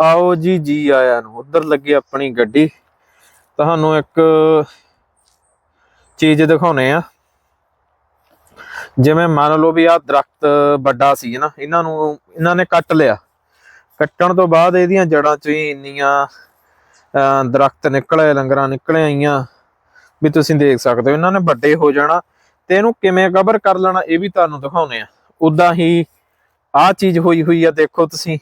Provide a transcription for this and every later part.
ਆਓ ਜੀ ਜੀ ਆਇਆਂ ਨੂੰ। ਉਧਰ ਲੱਗੇ ਆਪਣੀ ਗੱਡੀ। ਤੁਹਾਨੂੰ ਇੱਕ ਚੀਜ਼ ਦਿਖਾਉਨੇ ਆ। ਜਿਵੇਂ ਮੰਨ ਲਓ ਵੀ ਆ ਦਰਖਤ ਵੱਡਾ ਸੀ ਨਾ? ਇਹਨਾਂ ਨੂੰ ਇਹਨਾਂ ਨੇ ਕੱਟ ਲਿਆ। ਕੱਟਣ ਤੋਂ ਬਾਅਦ ਇਹਦੀਆਂ ਜੜਾਂ ਚੋਂ ਹੀ ਇੰਨੀਆਂ ਅਹ, ਦਰਖਤ ਨਿਕਲੇ ਲੰਗਰਾਂ ਨਿਕਲੇ ਆਈਆਂ। ਵੀ ਤੁਸੀਂ ਦੇਖ ਸਕਦੇ ਹੋ ਇਹਨਾਂ ਨੇ ਵੱਡੇ ਹੋ ਜਾਣਾ ਤੇ ਇਹਨੂੰ ਕਿਵੇਂ ਕਵਰ ਕਰ ਲੈਣਾ ਇਹ ਵੀ ਤੁਹਾਨੂੰ ਦਿਖਾਉਨੇ ਆ। ਉਦਾਂ ਹੀ ਆ ਚੀਜ਼ ਹੋਈ ਹੋਈ ਆ ਦੇਖੋ ਤੁਸੀਂ।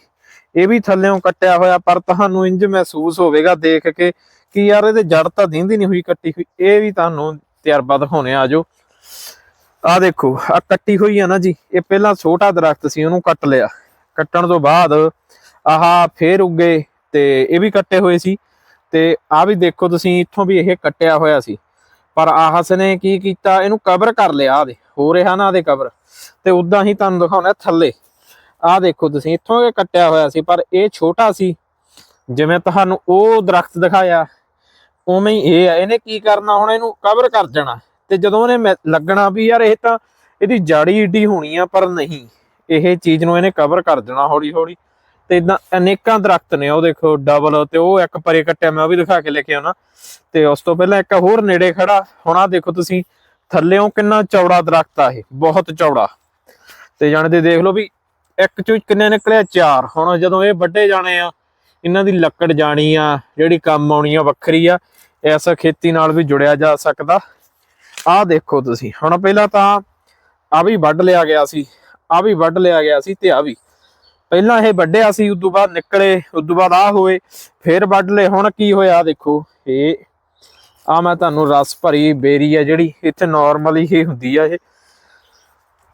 ਇਹ ਵੀ ਥੱਲੇੋਂ ਕੱਟਿਆ ਹੋਇਆ, ਪਰ ਤੁਹਾਨੂੰ ਇੰਜ ਮਹਿਸੂਸ ਹੋਵੇਗਾ ਦੇਖ ਕੇ ਕਿ ਯਾਰ ਇਹਦੇ ਜੜ ਤਾਂ ਦਿੰਦੀ ਨਹੀਂ ਹੋਈ ਕੱਟੀ ਹੋਈ, ਇਹ ਵੀ ਤੁਹਾਨੂੰ ਤਜਰਬਾ ਦਿਖਾਉਣੇ ਆ ਆ ਦੇਖੋ ਆ ਕੱਟੀ ਹੋਈ ਆ ਨਾ ਜੀ, ਇਹ ਪਹਿਲਾਂ ਛੋਟਾ ਦਰਖਤ ਸੀ, ਉਹਨੂੰ ਕੱਟ ਲਿਆ। ਕੱਟਣ ਤੋਂ ਬਾਅਦ ਆਹ ਫੇਰ ਉੱਗੇ ਤੇ ਇਹ ਵੀ ਕੱਟੇ ਹੋਏ ਸੀ। ਤੇ ਆ ਵੀ ਦੇਖੋ ਤੁਸੀਂ, ਇੱਥੋਂ ਵੀ ਇਹ ਕੱਟਿਆ ਹੋਇਆ ਸੀ। ਪਰ ਆਹਸ ਨੇ ਕੀ ਕੀਤਾ, ਇਹਨੂੰ ਕਵਰ ਕਰ ਲਿਆ ਆ ਦੇ, ਹੋ ਰਿਹਾ ਨਾ ਆਦੇ ਕਵਰ ਤੇ ਉਦਾਂ ਹੀ ਤੁਹਾਨੂੰ ਦਿਖਾਉਣਾ ਥੱਲੇ। ਆਹ ਦੇਖੋ ਤੁਸੀਂ, ਇੱਥੋਂ ਇਹ ਕੱਟਿਆ ਹੋਇਆ ਸੀ, ਪਰ ਇਹ ਛੋਟਾ ਸੀ। ਜਿਵੇਂ ਤੁਹਾਨੂੰ ਉਹ ਦਰਖਤ ਦਿਖਾਇਆ, ਉਵੇਂ ਹੀ ਇਹ ਆ। ਇਹਨੇ ਕੀ ਕਰਨਾ, ਹੁਣ ਇਹਨੂੰ ਕਵਰ ਕਰ ਜਾਣਾ ਤੇ ਜਦੋਂ ਉਹਨੇ ਲੱਗਣਾ ਵੀ ਯਾਰ, ਇਹ ਤਾਂ ਇਹਦੀ ਜੜੀ ਏਡੀ ਹੋਣੀ ਆ, ਪਰ ਨਹੀਂ। ਇਹ ਚੀਜ਼ ਨੂੰ ਇਹਨੇ ਕਵਰ ਕਰ ਦੇਣਾ ਹੌਲੀ ਹੌਲੀ ਤੇ ਇਦਾਂ ਅਨੇਕਾਂ ਦਰਖਤ ਨੇ, ਉਹ ਦੇਖੋ ਡਬਲ ਤੇ ਉਹ ਇੱਕ ਪਰੇ ਕੱਟਿਆ, ਮੈਂ ਉਹ ਵੀ ਦਿਖਾ ਕੇ ਲੈ ਕੇ ਆਉਣਾ। ਤੇ ਉਸ ਤੋਂ ਪਹਿਲਾਂ ਇੱਕ ਹੋਰ ਨੇੜੇ ਖੜਾ। ਹੁਣ ਆ ਦੇਖੋ ਤੁਸੀਂ, ਥੱਲੇੋਂ ਕਿੰਨਾ ਚੌੜਾ ਦਰਖਤ ਆ ਇਹ, ਬਹੁਤ ਚੌੜਾ। ਤੇ ਜਾਣਦੇ, ਦੇਖ ਲਓ ਵੀ ਇੱਕ ਚੋਂ ਕਿੰਨੇ ਨਿਕਲਿਆ? ਚਾਰ। ਹੁਣ ਜਦੋਂ ਇਹ ਵੱਡੇ ਜਾਣੇ ਆ, ਇਹਨਾਂ ਦੀ ਲੱਕੜ ਜਾਣੀ ਆ, ਜਿਹੜੀ ਕੰਮ ਆਉਣੀ ਆ, ਵੱਖਰੀ ਆ, ਇਸ ਖੇਤੀ ਨਾਲ ਵੀ ਜੁੜਿਆ ਜਾ ਸਕਦਾ। ਆਹ ਦੇਖੋ ਤੁਸੀਂ। ਹੁਣ ਪਹਿਲਾਂ ਤਾਂ ਆ ਵੀ ਵੱਢ ਲਿਆ ਗਿਆ ਸੀ। ਆ ਵੀ ਵੱਢ ਲਿਆ ਗਿਆ ਸੀ ਤੇ ਆ ਵੀ। ਪਹਿਲਾਂ ਇਹ ਵੱਢਿਆ ਸੀ, ਉਦੋਂ ਬਾਅਦ ਨਿਕਲੇ, ਉਦੋਂ ਬਾਅਦ ਆ ਹੋਏ, ਫੇਰ ਵੱਢ ਲਏ। ਹੁਣ ਕੀ ਹੋਇਆ? ਦੇਖੋ, ਇਹ ਆ ਮੈਂ ਤੁਹਾਨੂੰ ਰਸ ਭਰੀ ਬੇਰੀ ਆ ਜਿਹੜੀ, ਇੱਥੇ ਨਾਰਮਲੀ ਹੀ ਹੁੰਦੀ ਆ ਇਹ।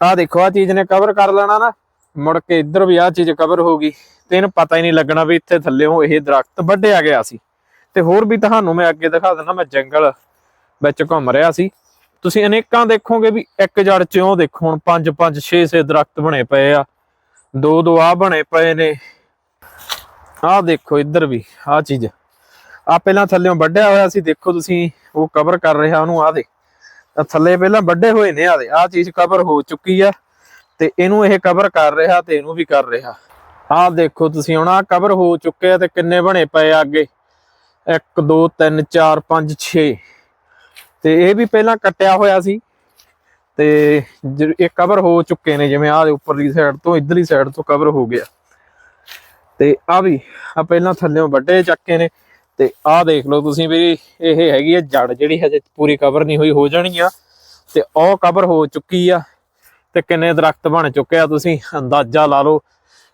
ਆ ਦੇਖੋ ਆ ਚੀਜ਼ ਨੇ ਕਵਰ ਕਰ ਲੈਣਾ ਨਾ। ਮੁੜ ਕੇ ਇੱਧਰ ਵੀ ਆ ਚੀਜ਼ ਕਵਰ ਹੋ ਗਈ ਤੇ ਇਹਨੂੰ ਪਤਾ ਹੀ ਨਹੀਂ ਲੱਗਣਾ ਵੀ ਇੱਥੇ ਥੱਲੇੋਂ ਇਹ ਦਰਖਤ ਵੱਢਿਆ ਗਿਆ ਸੀ। ਤੇ ਹੋਰ ਵੀ ਤੁਹਾਨੂੰ ਮੈਂ ਅੱਗੇ ਦਿਖਾ ਦਿੰਦਾ, ਮੈਂ ਜੰਗਲ ਵਿੱਚ ਘੁੰਮ ਰਿਹਾ ਸੀ। ਤੁਸੀਂ ਅਨੇਕਾਂ ਦੇਖੋਗੇ ਵੀ ਇੱਕ ਜੜ ਚ ਉਹ ਦੇਖੋ, ਹੁਣ 5 5 6 6 ਦਰਖਤ ਬਣੇ ਪਏ ਆ। ਦੋ ਦੋ ਆ ਬਣੇ ਪਏ ਨੇ। ਆਹ ਦੇਖੋ ਇੱਧਰ ਵੀ ਆਹ ਚੀਜ਼। ਆ ਪਹਿਲਾਂ ਥੱਲੇੋਂ ਵੱਢਿਆ ਹੋਇਆ ਸੀ, ਦੇਖੋ ਤੁਸੀਂ, ਉਹ ਕਵਰ ਕਰ ਰਿਹਾ ਉਹਨੂੰ ਆਹ ਦੇ ਤਾਂ ਥੱਲੇ ਪਹਿਲਾਂ ਵੱਢੇ ਹੋਏ ਨੇ ਆਹ ਦੇ ਆਹ ਚੀਜ਼ ਕਵਰ ਹੋ ਚੁੱਕੀ ਆ। ਤੇ ਇਹਨੂੰ ਇਹ ਕਵਰ ਕਰ ਰਿਹਾ ਤੇ ਇਹਨੂੰ ਵੀ ਕਰ ਰਿਹਾ। ਆਹ ਦੇਖੋ ਤੁਸੀਂ ਹੁਣ ਆਹ ਕਵਰ ਹੋ ਚੁੱਕੇ ਆ ਤੇ ਕਿੰਨੇ ਬਣੇ ਪਏ ਆ ਅੱਗੇ। 1 2 3 4 5 6 ਤੇ ਇਹ ਵੀ ਪਹਿਲਾਂ ਕੱਟਿਆ ਹੋਇਆ ਸੀ। ਤੇ ਇਹ ਕਵਰ ਹੋ ਚੁੱਕੇ ਨੇ ਜਿਵੇਂ ਆਹ ਦੇ ਉੱਪਰਲੀ ਸਾਈਡ ਤੋਂ ਇਧਰਲੀ ਸਾਈਡ ਤੋਂ ਕਵਰ ਹੋ ਗਿਆ। ਤੇ ਆ ਵੀ ਆ ਪਹਿਲਾਂ ਥੱਲੇੋਂ ਵੱਡੇ ਚੱਕੇ ਨੇ। ਤੇ ਆਹ ਦੇਖ ਲਓ ਤੁਸੀਂ ਵੀ, ਇਹ ਹੈਗੀ ਆ ਜੜ ਜਿਹੜੀ ਹਜੇ ਪੂਰੀ ਕਵਰ ਨਹੀਂ ਹੋਈ, ਹੋ ਜਾਣੀ ਆ। ਤੇ ਉਹ ਕਵਰ ਹੋ ਚੁੱਕੀ ਆ। ਤੇ ਕਿੰਨੇ ਦਰਖਤ ਬਣ ਚੁੱਕੇ ਆ ਤੁਸੀਂ ਅੰਦਾਜ਼ਾ ਲਾ ਲਓ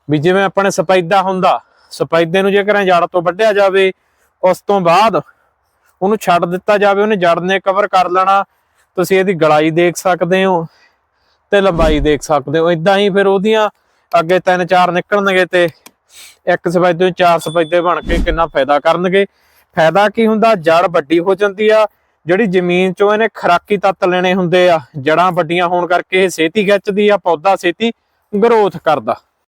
ਵੀ ਜਿਵੇਂ ਆਪਣੇ ਸਪੈਦਾ ਹੁੰਦਾ, ਸਪੈਦੇ ਨੂੰ ਜੇਕਰ ਜੜ ਤੋਂ ਵੱਢਿਆ ਜਾਵੇ, ਉਸ ਤੋਂ ਬਾਅਦ ਉਹਨੂੰ ਛੱਡ ਦਿੱਤਾ ਜਾਵੇ, ਉਹਨੇ ਜੜ ਨੇ ਕਵਰ ਕਰ ਲੈਣਾ, ਤੁਸੀਂ ਇਹਦੀ ਗਲਾਈ ਦੇਖ ਸਕਦੇ ਹੋ ਤੇ ਲੰਬਾਈ ਦੇਖ ਸਕਦੇ ਹੋ। ਇਦਾਂ ਹੀ ਫਿਰ ਉਹਦੀਆਂ ਅੱਗੇ ਤਿੰਨ ਚਾਰ ਨਿਕਲਣਗੇ ਤੇ ਇੱਕ ਸਫੈਦੇ ਤੋਂ ਚਾਰ ਸਫੈਦੇ ਬਣ ਕੇ ਕਿੰਨਾ ਫਾਇਦਾ ਕਰਨਗੇ। ਫਾਇਦਾ ਕੀ ਹੁੰਦਾ? ਜੜ ਵੱਡੀ ਹੋ ਜਾਂਦੀ ਆ ਜਿਹੜੀ ਜ਼ਮੀਨ ਚੋਂ ਇਹਨੇ ਖਰਾਕੀ ਤੱਤ ਲੈਣੇ ਹੁੰਦੇ ਆ ਜੜਾਂ ਵੱਡੀਆਂ ਹੋਣ ਕਰਕੇ ਇਹ ਛੇਤੀ ਖਿੱਚਦੀ ਆ, ਪੌਦਾ ਛੇਤੀ ਗਰੋਥ ਕਰਦਾ।